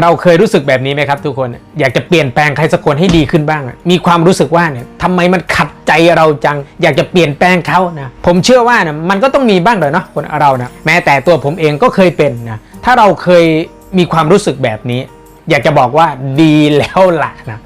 เราเคยรู้สึกแบบนี้ไหมครับ ทุกคน อยากจะเปลี่ยนแปลงใครสักคนให้ดีขึ้นบ้าง มีความรู้สึกว่าเนี่ยทำไมมันขัดใจเราจัง อยากจะเปลี่ยนแปลงเขานะ ผมเชื่อว่านะมันก็ต้องมีบ้างเลยเนาะคนเรานะแม้แต่ตัวผมเองก็เคยเป็นนะ ถ้าเราเคยมีความรู้สึกแบบนี้ อยากจะบอกว่าดีแล้วล่ะนะ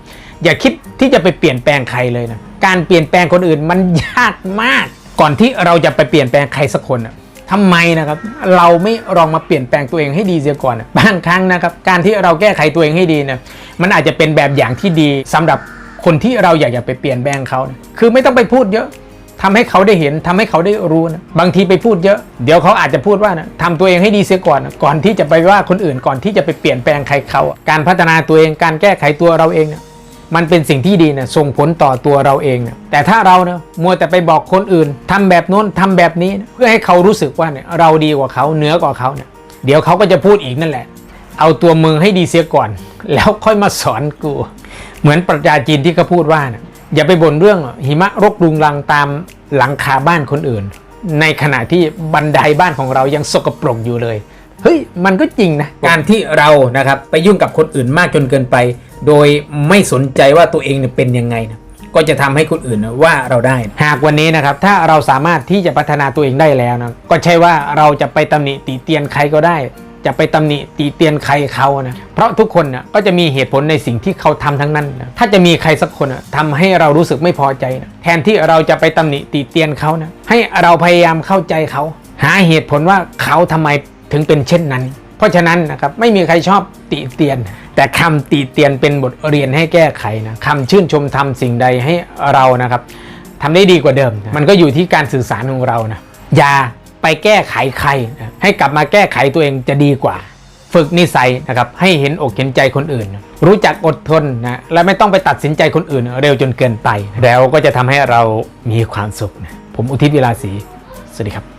อย่าคิดที่จะไปเปลี่ยนแปลงใครเลยนะ การเปลี่ยนแปลงคนอื่นมันยากมาก ก่อนที่เราจะไปเปลี่ยนแปลงใครสักคนอะ ทำไมนะครับเราไม่ลองมาเปลี่ยนแปลงตัวเองให้ดีเสียก่อนบางครั้งนะครับการที่เราแก้ไขตัวเองให้ดีเนี่ยมันอาจจะเป็นแบบอย่างที่ดีสำหรับคนที่เราอยากจะไปเปลี่ยนแปลงเขานะคือไม่ต้องไปพูดเยอะทำให้เขาได้เห็นทำให้เขาได้รู้นะบางทีไปพูดเยอะ เดี๋ยวเขาอาจจะพูดว่านะทำตัวเองให้ดีเสียก่อนนะก่อนที่จะไปว่าคนอื่นก่อนที่จะไปเปลี่ยนแปลงใครเขา การพัฒนาตัวเองการแก้ไขตัวเราเองเนี่ย มันเป็นสิ่งที่ดีนะส่งผลต่อตัวเราเองนะแต่ถ้าเราเนะมัวแต่ไปบอกคนอื่นทำแบบโน้นทำแบบนี้นะเพื่อให้เขารู้สึกว่าเนี่ยเราดีกว่าเขาเหนือกว่าเขาเนี่ยเดี๋ยวเขาก็จะพูดอีกนั่นแหละ เอาตัวมึงให้ดีเสียก่อน แล้วค่อยมาสอนกู เหมือนปรัชญาจีนที่เขาพูดว่านะอย่าไปบ่นเรื่องหิมะรกรุงรังตามหลังคาบ้านคนอื่น ในขณะที่บันไดบ้านของเรายังสกปรกอยู่เลยเฮ้ยมันก็จริงนะ การที่เรานะครับไปยุ่งกับคนอื่นมากจนเกินไป โดยไม่สนใจว่าตัวเองเป็นยังไงนะก็จะทำให้คนอื่นว่าเราได้ หากวันนี้นะครับถ้าเราสามารถที่จะพัฒนาตัวเองได้แล้วนะก็ใช่ว่าเราจะไปตำหนิติเตียนใครก็ได้ จะไปตำหนิติเตียนใครเขานะเพราะทุกคนนะก็จะมีเหตุผลในสิ่งที่เขาทำทั้งนั้นนะถ้าจะมีใครสักคนนะทำให้เรารู้สึกไม่พอใจนะแทนที่เราจะไปตำหนิติเตียนเขานะให้เราพยายามเข้าใจเขา หาเหตุผลว่าเขาทำไมถึงเป็นเช่นนั้น ราะฉะนั้นนะครับไม่มีใครชอบติเตียน แต่คำติเตียนเป็นบทเรียนให้แก้ไขนะคำชื่นชมทำสิ่งใดให้เรานะครับทำได้ดีกว่าเดิม มันก็อยู่ที่การสื่อสารของเรานะอย่าไปแก้ไขใครนะให้กลับมาแก้ไขตัวเองจะดีกว่า ฝึกนิสัยนะครับให้เห็นอกเห็นใจคนอื่น รู้จักอดทนนะและไม่ต้องไปตัดสินใจคนอื่น เร็วจนเกินไป แล้วก็จะทำให้เรามีความสุขนะผมอุทิศเวลาศรีสวัสดีครับ